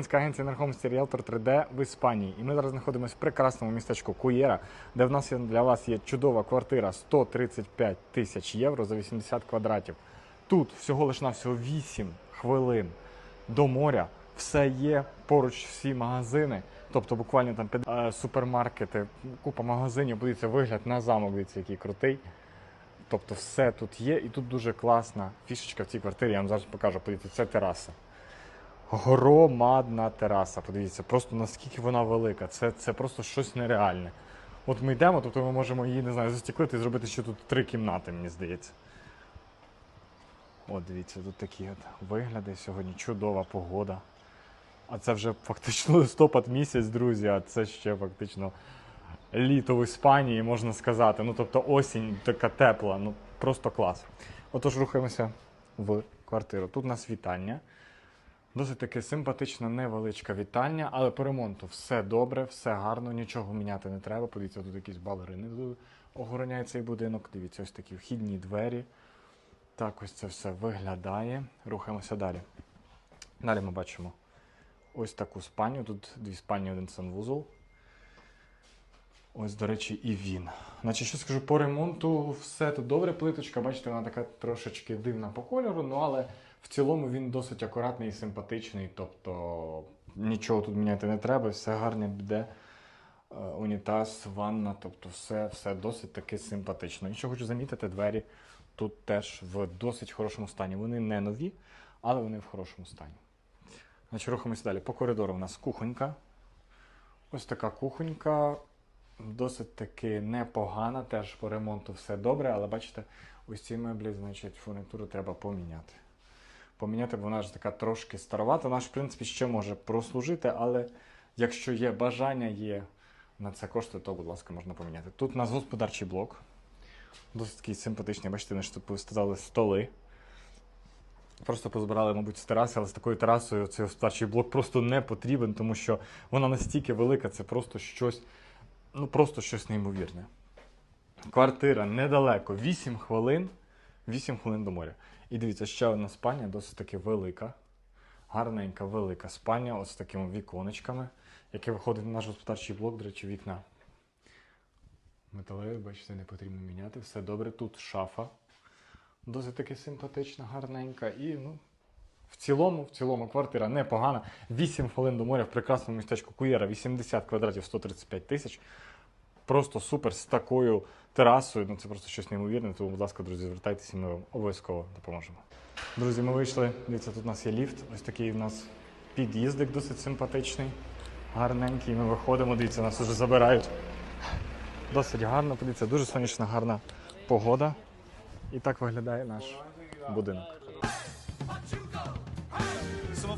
Українська агенція нерухомості Realtor 3D в Іспанії. І ми зараз знаходимося в прекрасному містечку Куєра, де в нас для вас є чудова квартира 135 тисяч євро за 80 квадратів. Тут всього лиш на всього 8 хвилин до моря. Все є поруч всі магазини, тобто буквально там під- е, супермаркети, купа магазинів. Подивіться, вигляд на замок, дивіться, який крутий. Тобто все тут є, і тут дуже класна фішечка в цій квартирі. Я вам зараз покажу. Подивіться, це тераса. Громадна тераса. Подивіться, просто наскільки вона велика. Це, це просто щось нереальне. От ми йдемо, тобто ми можемо її, не знаю, застіклити і зробити ще тут три кімнати, мені здається. От дивіться, тут такі от вигляди сьогодні. Чудова погода. А це вже фактично листопад місяць, друзі, а це ще фактично літо в Іспанії, можна сказати. Ну, тобто осінь така тепла, ну просто клас. Отож, рухаємося в квартиру. Тут у нас вітальня. Досить таки симпатична, невеличка вітальня, але по ремонту все добре, все гарно, нічого міняти не треба. Подивіться, тут якісь балерини охороняє цей будинок. Дивіться, ось такі вхідні двері. Так ось це все виглядає. Рухаємося далі. Далі ми бачимо ось таку спальню. Тут дві спальні, один санвузол. Ось, до речі, і він. Значить, що скажу по ремонту, все тут добре. Плиточка, бачите, вона така трошечки дивна по кольору, ну але в цілому він досить акуратний і симпатичний. Тобто нічого тут міняти не треба, все гарне буде. Е, Унітаз, ванна, тобто все, все досить таки симпатично. І що хочу замітити, двері тут теж в досить хорошому стані. Вони не нові, але вони в хорошому стані. Значить, рухаємося далі. По коридору у нас кухонька. Ось така кухонька. Досить таки непогана, теж по ремонту все добре, але бачите, ось ці меблі, значить, фурнітуру треба поміняти. Поміняти, бо вона ж така трошки старовата. Вона ж, в принципі, ще може прослужити, але якщо є бажання, є на це кошти, то, будь ласка, можна поміняти. Тут у нас господарчий блок. Досить такий симпатичний, бачите, вони тут поставили столи. Просто позбирали, мабуть, з тераси, але з такою терасою цей господарчий блок просто не потрібен, тому що вона настільки велика, це просто щось, ну просто щось неймовірне. Квартира недалеко, 8 хвилин, 8 хвилин до моря. І дивіться, ще одна спальня, досить таки велика, гарненька, велика спальня, ось з такими віконечками, яке виходить на наш господарчий блок, до речі, вікна. Металеві, бачите, не потрібно міняти. Все добре. Тут шафа. Досить таки симпатична, гарненька. І ну, в цілому, в цілому квартира непогана. 8 хвилин до моря в прекрасному містечку Куєра, 80 квадратів, 135 тисяч. Просто супер з такою терасою. Ну це просто щось неймовірне. Тому, будь ласка, друзі, звертайтеся, ми вам обов'язково допоможемо. Друзі, ми вийшли. Дивіться, тут у нас є ліфт. Ось такий у нас під'їздик досить симпатичний, гарненький. Ми виходимо, дивіться, нас вже забирають. Досить гарно, подивіться, дуже сонячна, гарна погода. І так виглядає наш будинок. So